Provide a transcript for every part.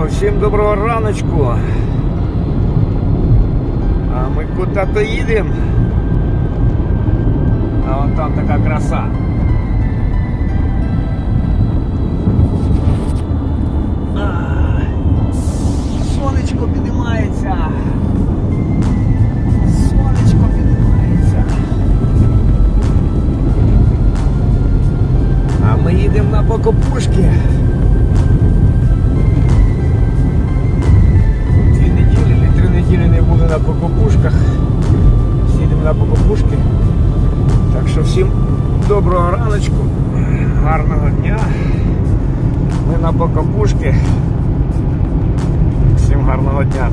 що, всім доброго раночку. А ми куди-то їдемо. А вон там така краса. Ай, Сонечко піднімається. Сонечко піднімається. А ми їдемо на Покопушки. Що всім доброго раночку, гарного дня. Ми на Покопушки. Всім гарного дня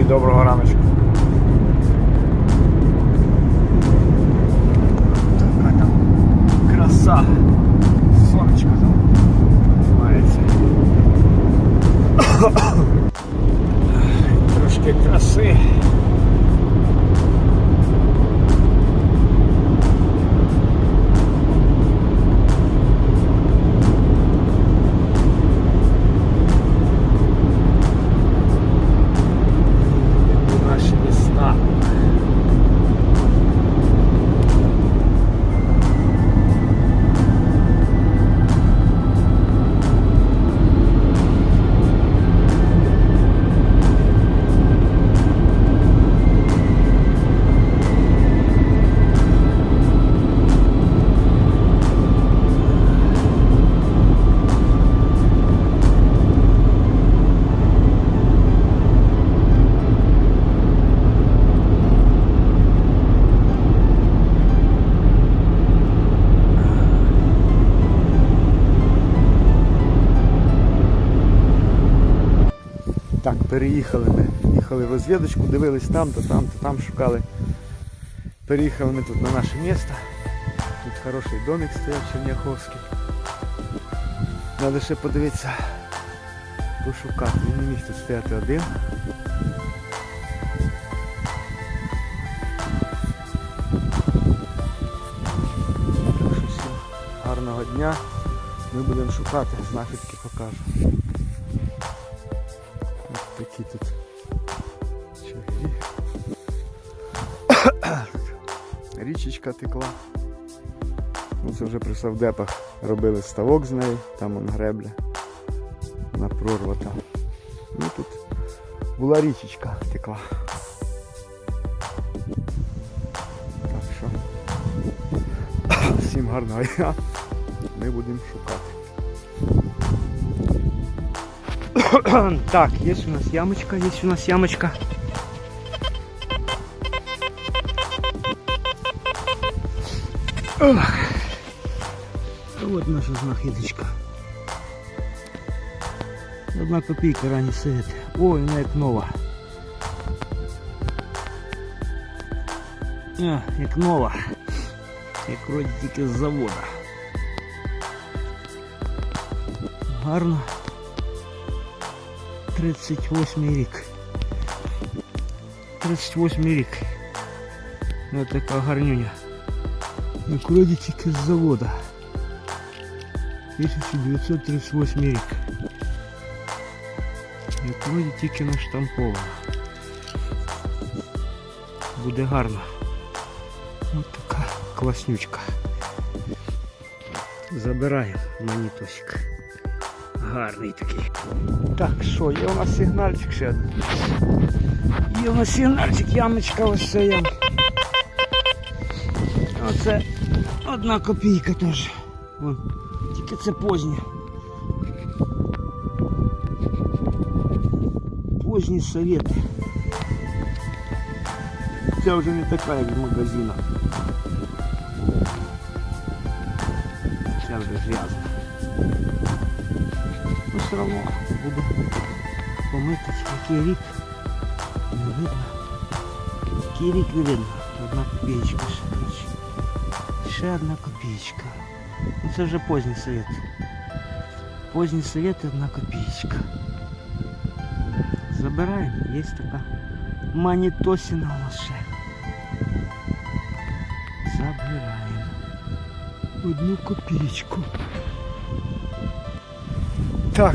і доброго раночку. Така там краса. Сонечко там мається. Трошки краси. Так, переїхали ми. Їхали в розвідочку, дивились там, то там, шукали. Переїхали ми тут на наше місто. Тут хороший домик стояв Черняховський. Треба ще подивитися, пошукати. Він не міг тут стояти один. Так що всім гарного дня. Ми будемо шукати, знахідки покажу. Ось тут чаги. Річечка текла. Ну, це вже при Савдепах робили ставок з неї, там он гребля. На прорва там. Ну тут була річечка текла. Так що всім гарного дня. Ми будемо шукати. Так, есть у нас ямочка, есть у нас ямочка. Ох. Вот наша знахідочка. Одна копійка ранній світ. Ой, вона як нова. А, як нова. Як вроді тільки з завода. Гарно. 38 рік. 38 рік. Ну така гарнюня. Як вроді тільки з завода. 1938 рік. Як вроді тільки наштампована. Буде гарно. Ось така класнючка. Забираємо монітосик. Гарний такий. Так, що, є у нас сигнальчик ще один. Є у нас сигнальчик, ямочка ось це ям. Оце одна копійка теж. Вон. Тільки це позднє. Поздні совєти. Це вже не така, як з магазина. Це вже грязно. Ну все одно буду помити, який рік не видно. Який рік не видно. Одна копієчка ще, коротше. Ще одна копієчка. Ну це вже поздній совет. Поздній совет і одна копієчка. Забираємо, є така манітосіна у нас ще. Забираємо. Одну копієчку. Так,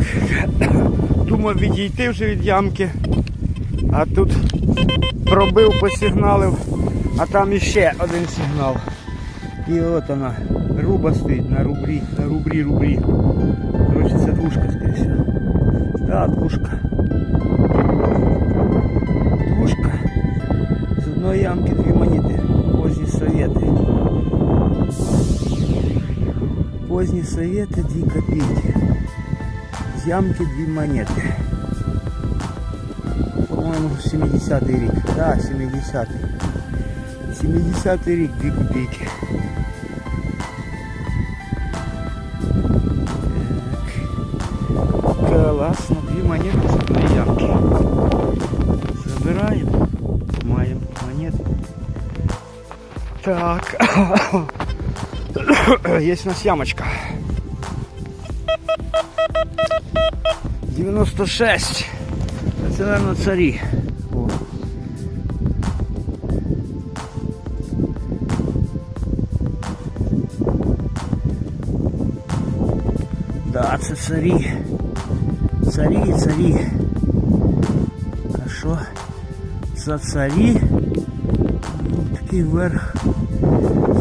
думав відійти вже від ямки, а тут пробив, посигналив, а там іще один сигнал. І от вона, руба стоїть на рубрі, на рубрі, рубрі. Коротше, це двушка, скоріше. Да, двушка. Двушка. З одної ямки дві монети. Позні совєти. Позні совєти дві копійки. З ямки дві монети. По-моєму, 70-й рік. Да, 70-й. 70-й рік, дві копійки. Так. Класно, дві монети з одної ямки. Забираємо. Маємо монету. Так. Есть у нас ямочка. 96. Це, наверное, царі. О. Да, це царі. Царі, царі. А що? За царі? Ну, такий верх.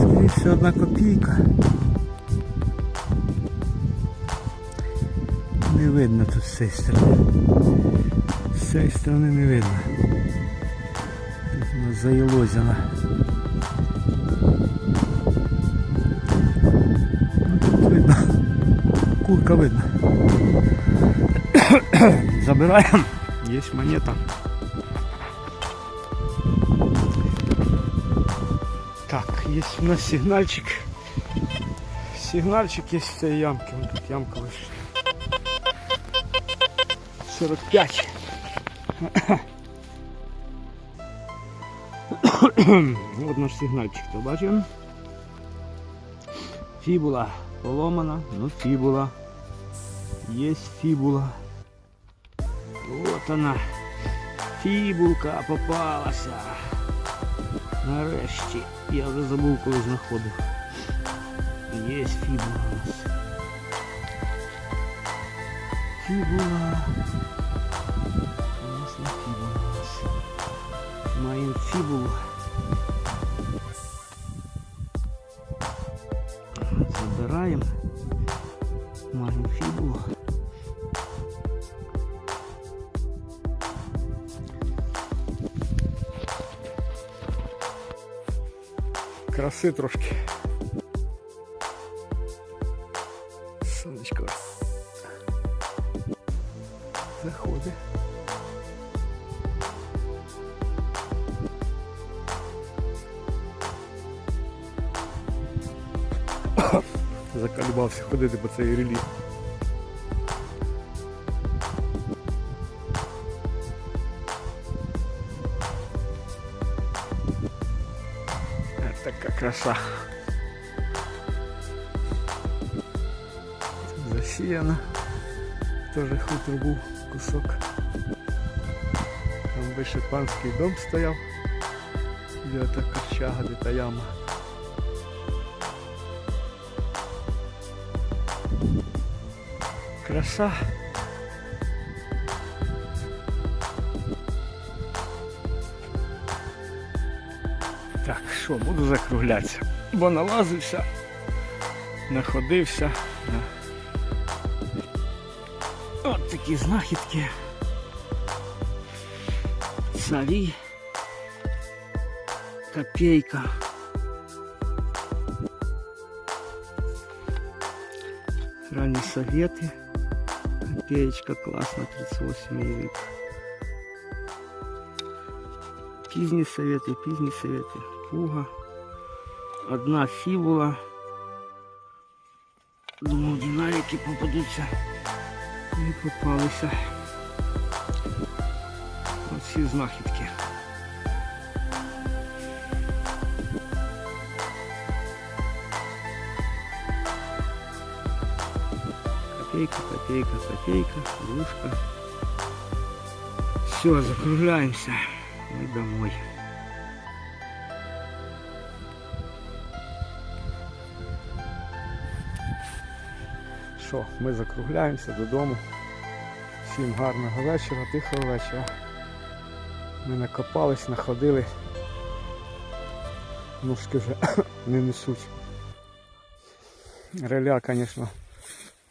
Скоріше одна копійка. Не видно тут з цієї сторони. З цієї сторони не видно. Тут вона заєлозяна. Ну, Тут видно. Курка видно. Забираємо. Є монета. Так, есть у нас сигнальчик. Сигнальчик есть в этой ямке. Вон тут ямка выше. 45. Вот наш сигнальчик, то бачимо. Фібула поломана, ну фібула. Есть фібула. Вот она. Фібулка попалася. Нарешті. Я вже забув, коли знаходив. Є фібула у нас. Фібула. У нас не фібула у нас. Маємо фібулу. Забираємо. Маємо фібулу. краси трошки. Закалюбався ходити по цей реліф. Така краса. Засіяна. Тоже хутор був кусок. Там вище панський дом стояв. Де та корчага, де та яма. Краса. Так, що, буду закруглятися. Бо налазився, находився. на От такі знахідки. Царі. Копейка. Ранні совєти. Копеечка класна, 38 рік. Пізні совєти, пізні совєти. Пуга. Одна фібула. Думав, динарики попадуться. Не попалися. Оці знахідки. Копейка, копейка, копейка, двушка. Все, закругляемся. И домой. Що, ми закругляємося додому. Всім гарного вечора, тихого вечора. Ми накопались, находили. Ножки вже не несуть. Реля, звісно,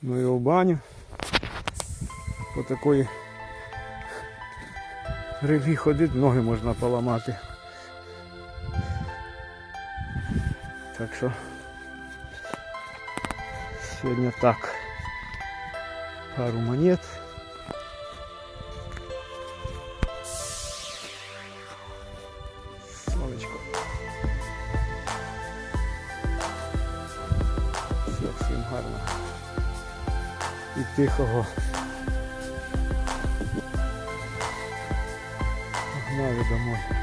ну і в баню. По такої релі ходить, ноги можна поламати. Так що сьогодні так. Пару монет. Тихого. Погнали домой.